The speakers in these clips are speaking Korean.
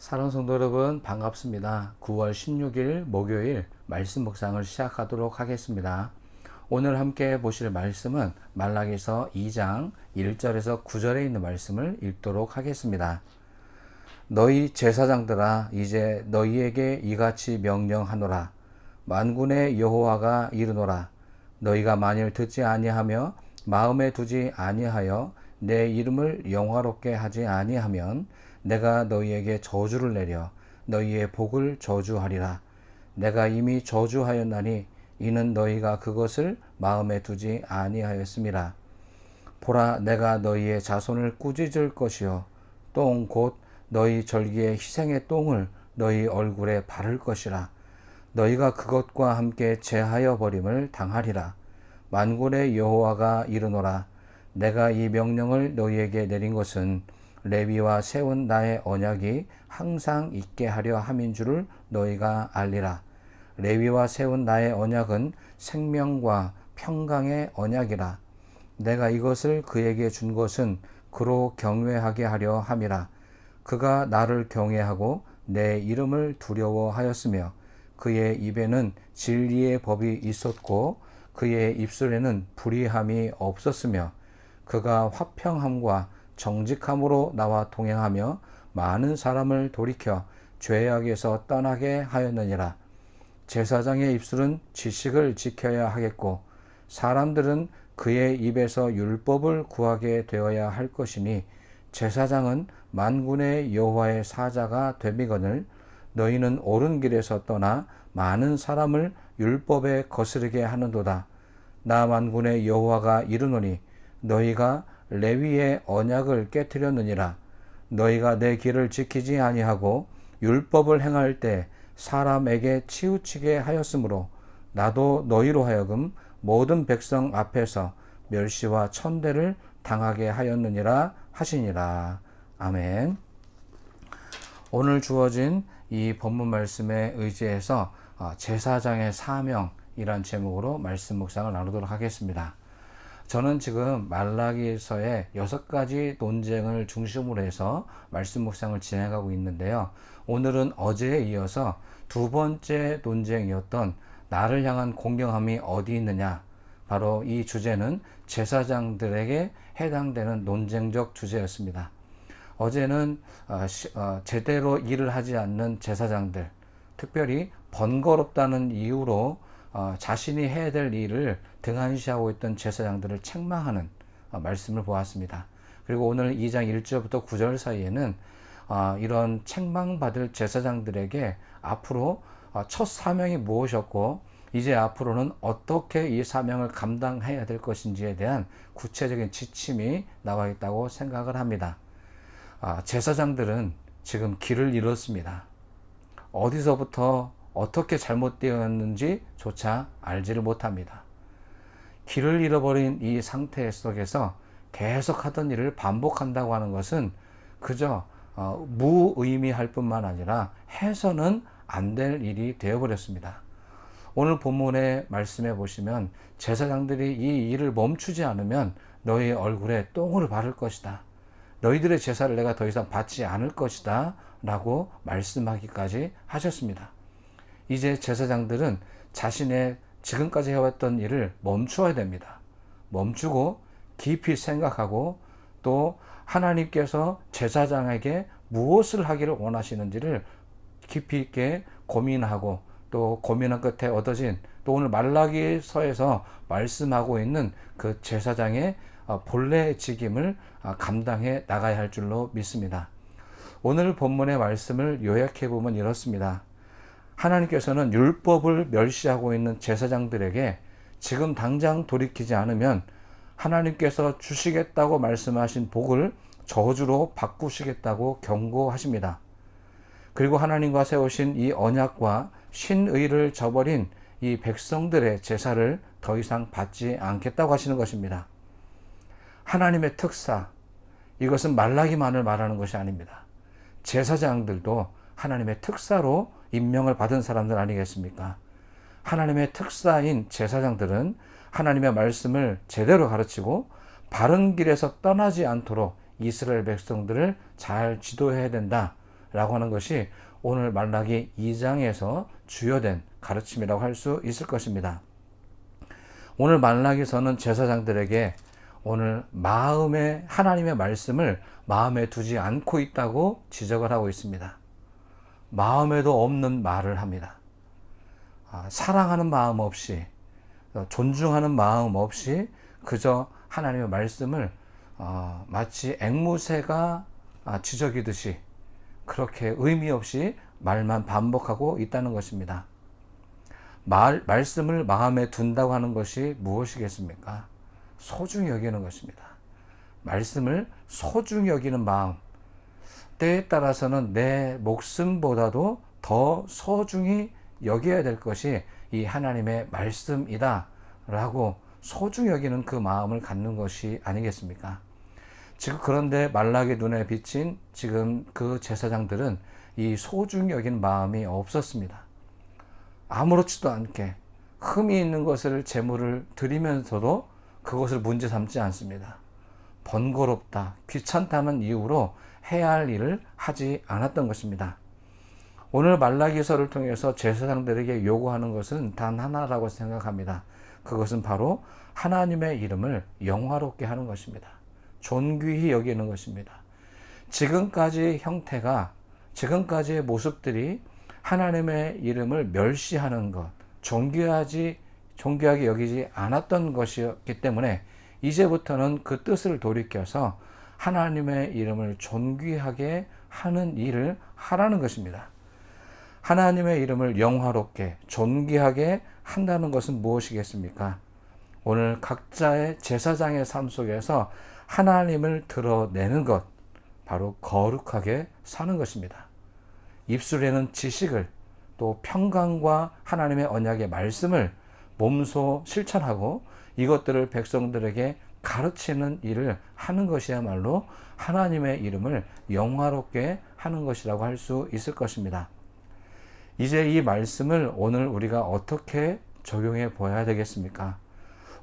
사랑 성도 여러분 반갑습니다. 9월 16일 목요일 말씀 묵상을 시작하도록 하겠습니다. 오늘 함께 보실 말씀은 말라기서 2장 1절에서 9절에 있는 말씀을 읽도록 하겠습니다. 너희 제사장들아 이제 너희에게 이같이 명령하노라 만군의 여호와가 이르노라 너희가 만일 듣지 아니하며 마음에 두지 아니하여 내 이름을 영화롭게 하지 아니하면 내가 너희에게 저주를 내려 너희의 복을 저주하리라. 내가 이미 저주하였나니 이는 너희가 그것을 마음에 두지 아니하였음이라 보라 내가 너희의 자손을 꾸짖을 것이요. 똥 곧 너희 절기의 희생의 똥을 너희 얼굴에 바를 것이라. 너희가 그것과 함께 제하여 버림을 당하리라. 만군의 여호와가 이르노라. 내가 이 명령을 너희에게 내린 것은 레위와 세운 나의 언약이 항상 있게 하려 함인 줄을 너희가 알리라. 레위와 세운 나의 언약은 생명과 평강의 언약이라. 내가 이것을 그에게 준 것은 그로 경외하게 하려 함이라. 그가 나를 경외하고 내 이름을 두려워하였으며 그의 입에는 진리의 법이 있었고 그의 입술에는 불의함이 없었으며 그가 화평함과 정직함으로 나와 동행하며 많은 사람을 돌이켜 죄악에서 떠나게 하였느니라. 제사장의 입술은 지식을 지켜야 하겠고 사람들은 그의 입에서 율법을 구하게 되어야 할 것이니 제사장은 만군의 여호와의 사자가 됨이거늘 너희는 옳은 길에서 떠나 많은 사람을 율법에 거스르게 하는도다. 나 만군의 여호와가 이르노니 너희가 레위의 언약을 깨뜨렸느니라. 너희가 내 길을 지키지 아니하고 율법을 행할 때 사람에게 치우치게 하였으므로 나도 너희로 하여금 모든 백성 앞에서 멸시와 천대를 당하게 하였느니라 하시니라. 아멘. 오늘 주어진 이 본문 말씀에 의지해서 어, 제사장의 사명이란 제목으로 말씀 묵상을 나누도록 하겠습니다. 저는 지금 말라기서의 여섯 가지 논쟁을 중심으로 해서 말씀 묵상을 진행하고 있는데요. 오늘은 어제에 이어서 두 번째 논쟁이었던 나를 향한 공경함이 어디 있느냐. 바로 이 주제는 제사장들에게 해당되는 논쟁적 주제였습니다. 어제는 어, 어, 제대로 일을 하지 않는 제사장들, 특별히 번거롭다는 이유로 어, 자신이 해야 될 일을 등한시하고 있던 제사장들을 책망하는 말씀을 보았습니다. 그리고 오늘 2장 1절부터 9절 사이에는 이런 책망받을 제사장들에게 앞으로 첫 사명이 무엇이었고 이제 앞으로는 어떻게 이 사명을 감당해야 될 것인지에 대한 구체적인 지침이 나와 있다고 생각을 합니다. 아, 제사장들은 지금 길을 잃었습니다. 어디서부터 어떻게 잘못되었는지조차 알지를 못합니다. 길을 잃어버린 이 상태 속에서 계속 하던 일을 반복한다고 하는 것은 그저 어, 무의미할 뿐만 아니라 해서는 안 될 일이 되어버렸습니다. 오늘 본문의 말씀에 보시면 제사장들이 이 일을 멈추지 않으면 너희 얼굴에 똥을 바를 것이다. 너희들의 제사를 내가 더 이상 받지 않을 것이다. 라고 말씀하기까지 하셨습니다. 이제 제사장들은 자신의 지금까지 해왔던 일을 멈추어야 됩니다. 멈추고 깊이 생각하고 또 하나님께서 제사장에게 무엇을 하기를 원하시는지를 깊이 있게 고민하고 또 고민한 끝에 얻어진 또 오늘 말라기서에서 말씀하고 있는 그 제사장의 어, 본래 직임을 어, 감당해 나가야 할 줄로 믿습니다. 오늘 본문의 말씀을 요약해 보면 이렇습니다. 하나님께서는 율법을 멸시하고 있는 제사장들에게 지금 당장 돌이키지 않으면 하나님께서 주시겠다고 말씀하신 복을 저주로 바꾸시겠다고 경고하십니다. 그리고 하나님과 세우신 이 언약과 신의를 저버린 이 백성들의 제사를 더 이상 받지 않겠다고 하시는 것입니다. 하나님의 특사, 이것은 말라기만을 말하는 것이 아닙니다. 제사장들도 하나님의 특사로 임명을 받은 사람들 아니겠습니까? 하나님의 특사인 제사장들은 하나님의 말씀을 제대로 가르치고 바른 길에서 떠나지 않도록 이스라엘 백성들을 잘 지도해야 된다. 라고 하는 것이 오늘 말라기 2장에서 주요된 가르침이라고 할 수 있을 것입니다. 오늘 말라기서는 제사장들에게 오늘 마음에 하나님의 말씀을 마음에 두지 않고 있다고 지적을 하고 있습니다. 마음에도 없는 말을 합니다. 아, 사랑하는 마음 없이 존중하는 마음 없이 그저 하나님의 말씀을 어, 마치 앵무새가 아, 지저귀듯이 그렇게 의미 없이 말만 반복하고 있다는 것입니다. 말, 말씀을 마음에 둔다고 하는 것이 무엇이겠습니까? 소중히 여기는 것입니다. 말씀을 소중히 여기는 마음. 때에 따라서는 내 목숨보다도 더 소중히 여겨야 될 것이 이 하나님의 말씀이다. 라고 소중히 여기는 그 마음을 갖는 것이 아니겠습니까? 지금 그런데 말라기 눈에 비친 지금 그 제사장들은 이 소중히 여긴 마음이 없었습니다. 아무렇지도 않게 흠이 있는 것을 제물을 드리면서도 그것을 문제 삼지 않습니다. 번거롭다, 귀찮다는 이유로 해야 할 일을 하지 않았던 것입니다. 오늘 말라기서를 통해서 제사장들에게 요구하는 것은 단 하나라고 생각합니다. 그것은 바로 하나님의 이름을 영화롭게 하는 것입니다. 존귀히 여기는 것입니다. 지금까지 형태가 지금까지의 모습들이 하나님의 이름을 멸시하는 것, 존귀하지 존귀하게 여기지 않았던 것이었기 때문에 이제부터는 그 뜻을 돌이켜서 하나님의 이름을 존귀하게 하는 일을 하라는 것입니다. 하나님의 이름을 영화롭게 존귀하게 한다는 것은 무엇이겠습니까? 오늘 각자의 제사장의 삶 속에서 하나님을 드러내는 것, 바로 거룩하게 사는 것입니다. 입술에는 지식을 또 평강과 하나님의 언약의 말씀을 몸소 실천하고 이것들을 백성들에게 가르치는 일을 하는 것이야말로 하나님의 이름을 영화롭게 하는 것이라고 할 수 있을 것입니다. 이제 이 말씀을 오늘 우리가 어떻게 적용해 보아야 되겠습니까?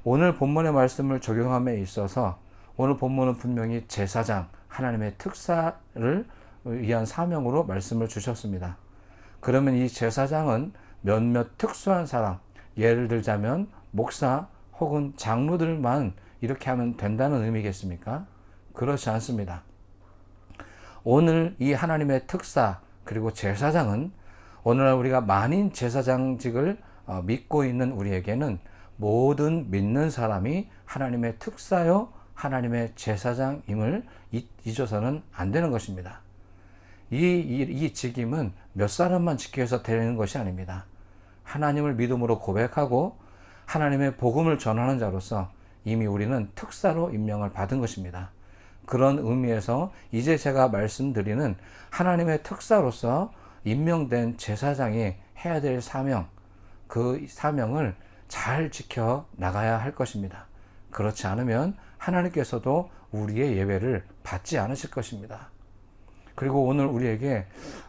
오늘 본문의 말씀을 적용함에 있어서 오늘 본문은 분명히 제사장, 하나님의 특사를 위한 사명으로 말씀을 주셨습니다. 그러면 이 제사장은 몇몇 특수한 사람, 예를 들자면 목사 혹은 장로들만 이렇게 하면 된다는 의미겠습니까? 그렇지 않습니다. 오늘 이 하나님의 특사 그리고 제사장은 오늘날 우리가 만인 제사장직을 어, 믿고 있는 우리에게는 모든 믿는 사람이 하나님의 특사요 하나님의 제사장임을 잊어서는 안 되는 것입니다. 이, 이, 이 직임은 몇 사람만 지켜서 되는 것이 아닙니다. 하나님을 믿음으로 고백하고 하나님의 복음을 전하는 자로서 이미 우리는 특사로 임명을 받은 것입니다. 그런 의미에서 이제 제가 말씀드리는 하나님의 특사로서 임명된 제사장이 해야 될 사명, 그 사명을 잘 지켜 나가야 할 것입니다. 그렇지 않으면 하나님께서도 우리의 예배를 받지 않으실 것입니다. 그리고 오늘 우리에게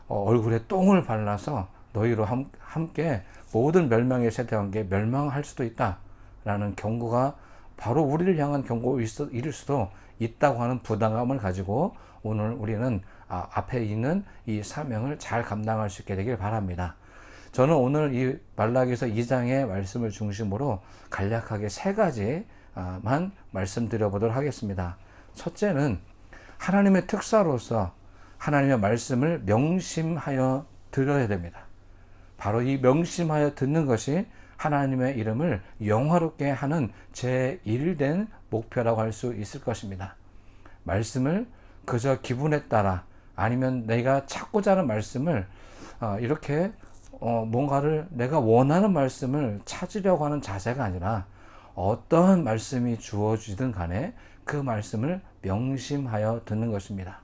어, 얼굴에 똥을 발라서 너희로 함께 모든 멸망의 세대관계 멸망할 수도 있다라는 경고가 바로 우리를 향한 경고일 수도 있다고 하는 부담감을 가지고 오늘 우리는 아, 앞에 있는 이 사명을 잘 감당할 수 있게 되길 바랍니다. 저는 오늘 이 말라기서 2장의 말씀을 중심으로 간략하게 세 가지만 말씀드려 보도록 하겠습니다. 첫째는 하나님의 특사로서 하나님의 말씀을 명심하여 들어야 됩니다. 바로 이 명심하여 듣는 것이 하나님의 이름을 영화롭게 하는 제1된 목표라고 할 수 있을 것입니다. 말씀을 그저 기분에 따라 아니면 내가 찾고자 하는 말씀을 어, 이렇게 어, 뭔가를 내가 원하는 말씀을 찾으려고 하는 자세가 아니라 어떠한 말씀이 주어지든 간에 그 말씀을 명심하여 듣는 것입니다.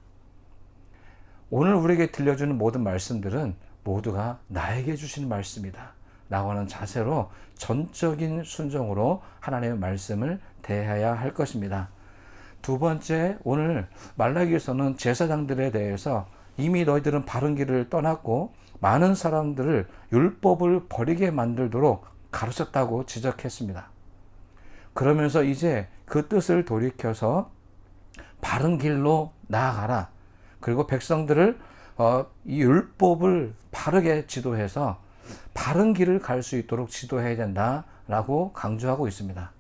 오늘 우리에게 들려주는 모든 말씀들은 모두가 나에게 주신 말씀이다. 라고 하는 자세로 전적인 순종으로 하나님의 말씀을 대해야 할 것입니다. 두 번째, 오늘 말라기에서는 제사장들에 대해서 이미 너희들은 바른 길을 떠났고 많은 사람들을 율법을 버리게 만들도록 가르쳤다고 지적했습니다. 그러면서 이제 그 뜻을 돌이켜서 바른 길로 나아가라. 그리고 백성들을 어, 이 율법을 바르게 지도해서 바른 길을 갈 수 있도록 지도해야 된다라고 강조하고 있습니다.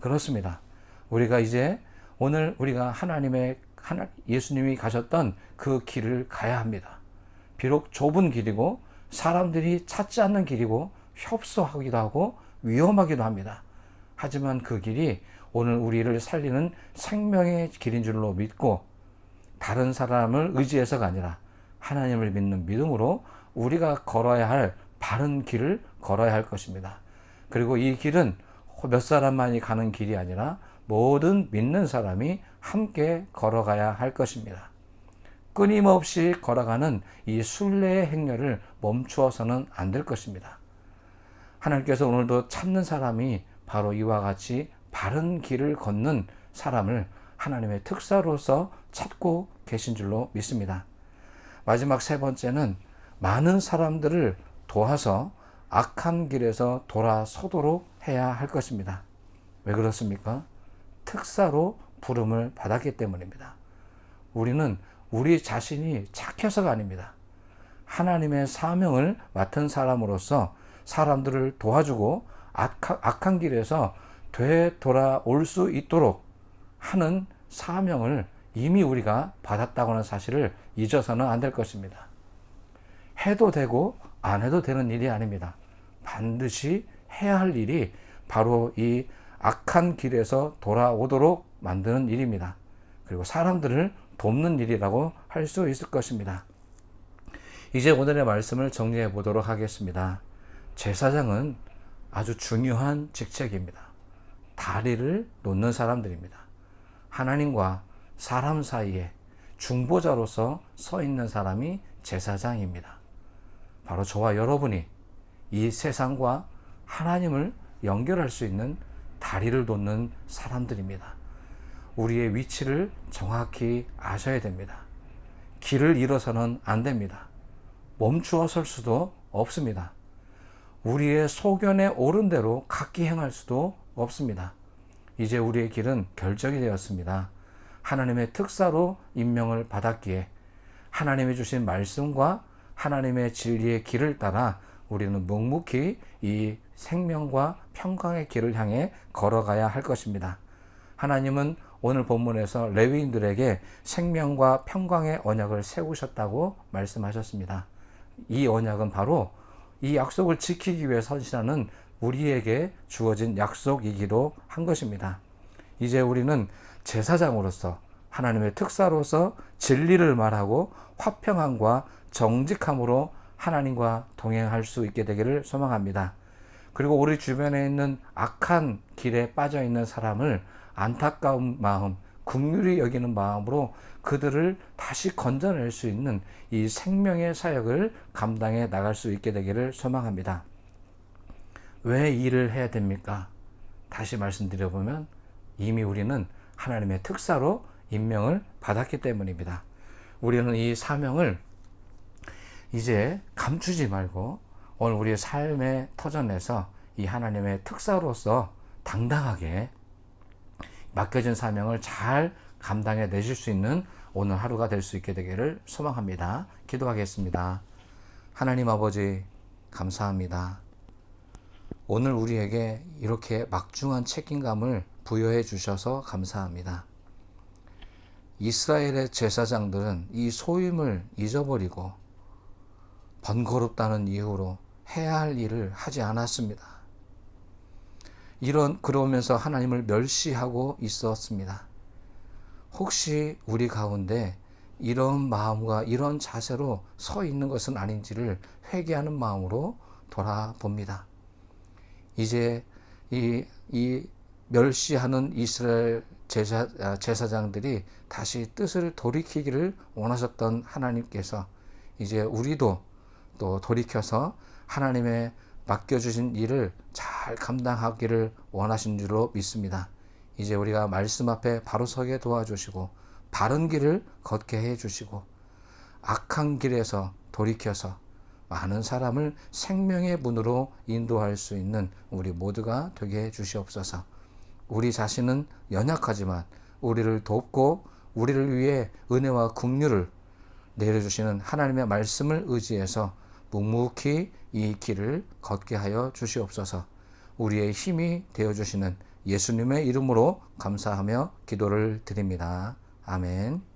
그렇습니다. 우리가 이제 오늘 우리가 하나님의 하나, 예수님이 가셨던 그 길을 가야 합니다. 비록 좁은 길이고 사람들이 찾지 않는 길이고 협소하기도 하고 위험하기도 합니다. 하지만 그 길이 오늘 우리를 살리는 생명의 길인 줄로 믿고 다른 사람을 의지해서가 아니라 하나님을 믿는 믿음으로 우리가 걸어야 할 바른 길을 걸어야 할 것입니다. 그리고 이 길은 몇 사람만이 가는 길이 아니라 모든 믿는 사람이 함께 걸어가야 할 것입니다. 끊임없이 걸어가는 이 순례의 행렬을 멈추어서는 안 될 것입니다. 하나님께서 오늘도 찾는 사람이 바로 이와 같이 바른 길을 걷는 사람을 하나님의 특사로서 찾고 계신 줄로 믿습니다. 마지막 세 번째는 많은 사람들을 도와서 악한 길에서 돌아서도록 해야 할 것입니다. 왜 그렇습니까? 특사로 부름을 받았기 때문입니다. 우리는 우리 자신이 착해서가 아닙니다. 하나님의 사명을 맡은 사람으로서 사람들을 도와주고 악한 길에서 되돌아올 수 있도록 하는 사명을 이미 우리가 받았다고 하는 사실을 잊어서는 안 될 것입니다. 해도 되고 안 해도 되는 일이 아닙니다. 반드시 해야 할 일이 바로 이 악한 길에서 돌아오도록 만드는 일입니다. 그리고 사람들을 돕는 일이라고 할 수 있을 것입니다. 이제 오늘의 말씀을 정리해 보도록 하겠습니다. 제사장은 아주 중요한 직책입니다. 다리를 놓는 사람들입니다. 하나님과 사람 사이에 중보자로서 서 있는 사람이 제사장입니다. 바로 저와 여러분이 이 세상과 하나님을 연결할 수 있는 다리를 놓는 사람들입니다. 우리의 위치를 정확히 아셔야 됩니다. 길을 잃어서는 안 됩니다. 멈추어 설 수도 없습니다. 우리의 소견에 옳은 대로 각기 행할 수도 없습니다. 이제 우리의 길은 결정이 되었습니다. 하나님의 특사로 임명을 받았기에 하나님이 주신 말씀과 하나님의 진리의 길을 따라 우리는 묵묵히 이 생명과 평강의 길을 향해 걸어가야 할 것입니다. 하나님은 오늘 본문에서 레위인들에게 생명과 평강의 언약을 세우셨다고 말씀하셨습니다. 이 언약은 바로 이 약속을 지키기 위해 선신하는 우리에게 주어진 약속이기도 한 것입니다. 이제 우리는 제사장으로서 하나님의 특사로서 진리를 말하고 화평함과 정직함으로 하나님과 동행할 수 있게 되기를 소망합니다. 그리고 우리 주변에 있는 악한 길에 빠져 있는 사람을 안타까운 마음, 국률이 여기는 마음으로 그들을 다시 건져낼 수 있는 이 생명의 사역을 감당해 나갈 수 있게 되기를 소망합니다. 왜 일을 해야 됩니까? 다시 말씀드려보면 이미 우리는 하나님의 특사로 임명을 받았기 때문입니다. 우리는 이 사명을 이제 감추지 말고 오늘 우리의 삶의 터전에서 이 하나님의 특사로서 당당하게 맡겨진 사명을 잘 감당해 내실 수 있는 오늘 하루가 될 수 있게 되기를 소망합니다. 기도하겠습니다. 하나님 아버지, 감사합니다. 오늘 우리에게 이렇게 막중한 책임감을 부여해 주셔서 감사합니다. 이스라엘의 제사장들은 이 소임을 잊어버리고 번거롭다는 이유로 해야 할 일을 하지 않았습니다. 이런 그러면서 하나님을 멸시하고 있었습니다. 혹시 우리 가운데 이런 마음과 이런 자세로 서 있는 것은 아닌지를 회개하는 마음으로 돌아봅니다. 이제 이, 이 멸시하는 이스라엘 제사, 아, 제사장들이 다시 뜻을 돌이키기를 원하셨던 하나님께서 이제 우리도 또 돌이켜서 하나님의 맡겨주신 일을 잘 감당하기를 원하신 줄로 믿습니다. 이제 우리가 말씀 앞에 바로 서게 도와주시고 바른 길을 걷게 해주시고 악한 길에서 돌이켜서 많은 사람을 생명의 문으로 인도할 수 있는 우리 모두가 되게 해주시옵소서. 우리 자신은 연약하지만 우리를 돕고 우리를 위해 은혜와 긍휼을 내려주시는 하나님의 말씀을 의지해서 묵묵히 이 길을 걷게 하여 주시옵소서. 우리의 힘이 되어 주시는 예수님의 이름으로 감사하며 기도를 드립니다. 아멘.